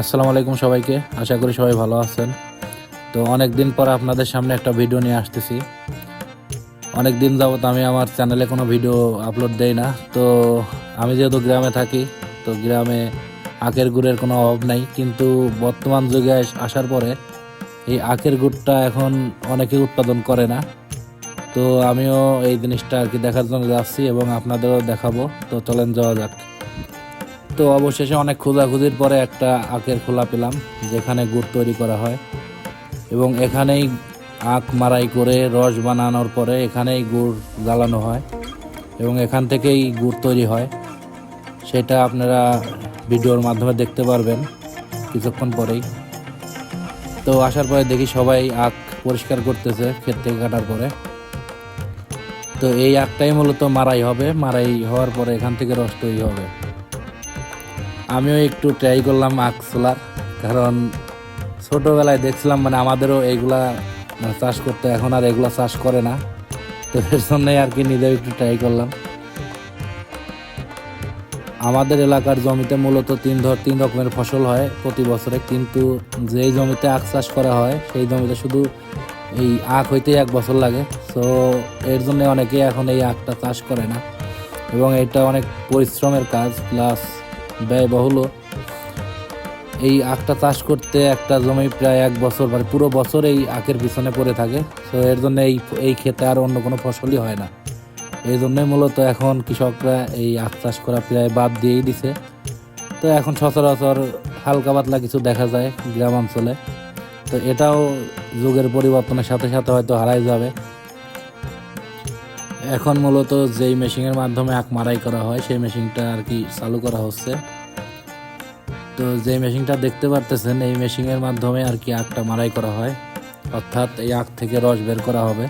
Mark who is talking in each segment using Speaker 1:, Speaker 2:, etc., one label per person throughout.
Speaker 1: আসসালামু আলাইকুম সবাইকে। আশা করি সবাই ভালো আছেন। তো অনেক দিন পর আপনাদের সামনে একটা ভিডিও নিয়ে আসতেছি। অনেক দিন যাবত আমি আমার চ্যানেলে কোনো ভিডিও আপলোড দেই না। তো আমি যেহেতু গ্রামে থাকি, তো গ্রামে আখের গুড়ের কোনো অভাব নাই। কিন্তু বর্তমান যুগে আসার পরে এই আখের গুড়টা এখন অনেকে উৎপাদন করে না। তো আমিও এই জিনিসটা আর কি দেখার জন্য যাচ্ছি এবং আপনাদেরও দেখাবো। তো চলেন যাওয়া যাক। তো অবশেষে অনেক খোঁজাখুঁজির পরে একটা আখের খোলা পেলাম, যেখানে গুড় তৈরি করা হয়। এবং এখানেই আখ মারাই করে রস বানানোর পরে এখানেই গুড় জ্বালানো হয় এবং এখান থেকেই গুড় তৈরি হয়। সেটা আপনারা ভিডিওর মাধ্যমে দেখতে পারবেন কিছুক্ষণ পরেই। তো আসার পরে দেখি সবাই আখ পরিষ্কার করতেছে ক্ষেত থেকে কাটার পরে। তো এই আখটাই মূলত মারাই হবে মারাই হওয়ার পরে এখান থেকে রস তৈরি হবে। আমিও একটু ট্রাই করলাম আখ সোলার কারণ ছোটোবেলায় দেখছিলাম মানে আমাদেরও এইগুলা মানে চাষ করতে এখন আর এগুলা চাষ করে না। তো এর জন্যই আর কি নিজেও একটু ট্রাই করলাম। আমাদের এলাকার জমিতে মূলত তিন ধর, তিন রকমের ফসল হয় প্রতি বছরে, কিন্তু যেই জমিতে আখ চাষ করা হয়, সেই জমিতে শুধু এই আখ হইতে এক বছর লাগে। সো এর জন্য অনেকেই এখন এই আখটা চাষ করে না। এবং এটা অনেক পরিশ্রমের কাজ প্লাস ব্যয়বহুলও এই আখটা চাষ করতে একটা জমি প্রায় এক বছর মানে পুরো বছর এই আখের পিছনে পড়ে থাকে। তো এর জন্য এই এই ক্ষেতে আর অন্য কোনো ফসলই হয় না। এই জন্যই মূলত এখন কৃষকরা এই আখ চাষ করা প্রায় বাদ দিয়েই দিছে। তো এখন সচরাচর হালকা পাতলা কিছু দেখা যায় গ্রাম অঞ্চলে। তো এটাও যুগের পরিবর্তনের সাথে সাথে হয়তো হারাই যাবে। এখন মূলত যেই মেশিনের মাধ্যমে আখ মারাই করা হয়, সেই মেশিনটা আর কি চালু করা হচ্ছে। তো যেই মেশিনটা দেখতে পারতেছেন, এই মেশিনের মাধ্যমে আর কি আখটা মারাই করা হয়। অর্থাৎ এই আখ থেকে রস বের করা হবে।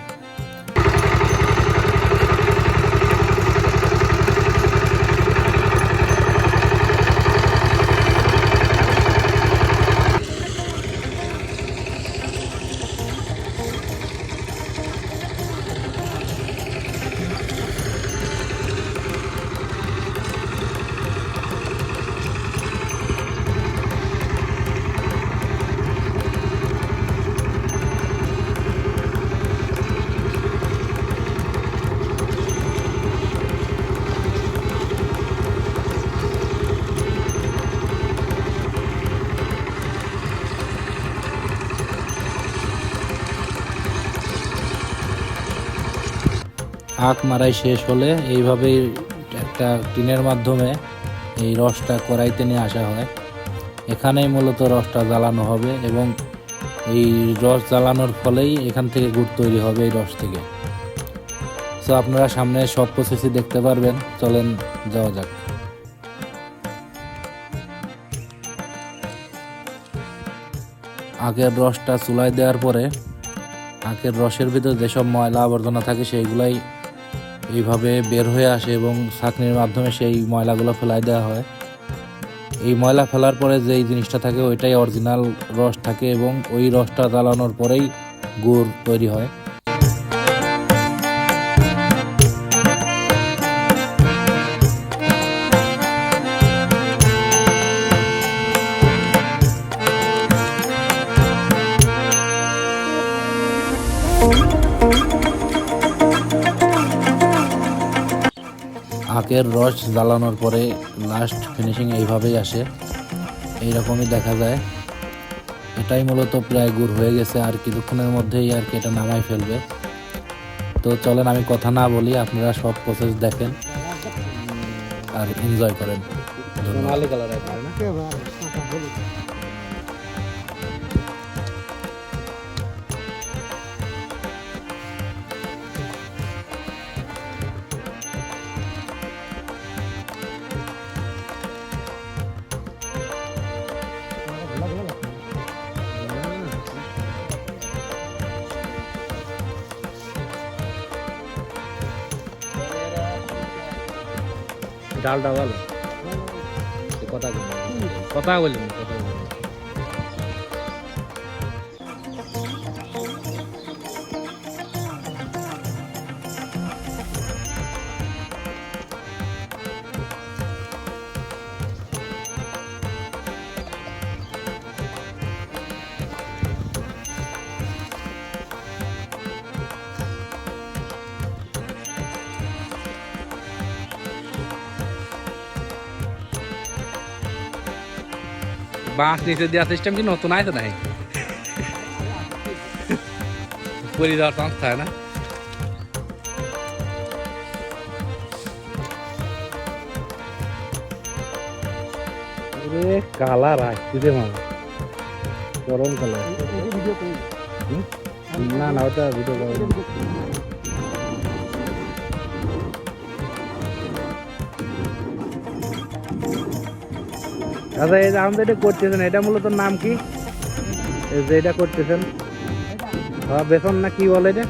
Speaker 1: আখ মারাই শেষ হলে এইভাবেই একটা টিনের মাধ্যমে এই রসটা কড়াইতে নিয়ে আসা হয়। এখানেই মূলত রসটা জ্বালানো হবে এবং এই রস জ্বালানোর ফলেই এখান থেকে গুড় তৈরি হবে এই রস থেকে। তো আপনারা সামনে সব প্রসেসই দেখতে পারবেন। চলেন যাওয়া যাক। আখের রসটা চুলায় দেওয়ার পরে আখের রসের ভিতর যেসব ময়লা আবর্জনা থাকে সেইগুলাই এইভাবে বের হয়ে আসে এবং ছাঁকনির মাধ্যমে সেই ময়লাগুলো ফেলাই দেওয়া হয়। এই ময়লা ফেলার পরে যেই জিনিসটা থাকে, ওইটাই অরিজিনাল রস থাকে এবং ওই রসটা জ্বালানোর পরেই গুড় তৈরি হয়। আখের রস জ্বালানোর পরে লাস্ট ফিনিশিং এইভাবেই আসে। এইরকমই দেখা যায়। এটাই মূলত প্রায় গুড় হয়ে গেছে আর কিছুক্ষণের মধ্যেই আর কি এটা নামাই ফেলবে। তো চলেন আমি কথা না বলি, আপনারা সব প্রসেস দেখেন আর এনজয় করেন।
Speaker 2: ডালটা ভালো। কথা কথা বলি কথা
Speaker 1: বাঁশ নিচে দেওয়ার সিস্টেম কি নতুন? আছে নাই পরি যাওয়ার চান্স থাকে না। কালার আসছে রে মামা গরম কালার। না না, ওটা ভিডিও আচ্ছা এই যে আমাদের এটা করতেছেন, এটা মূলত নাম কি? যে এটা করতেছেন। বেসন না কি বলে এটা?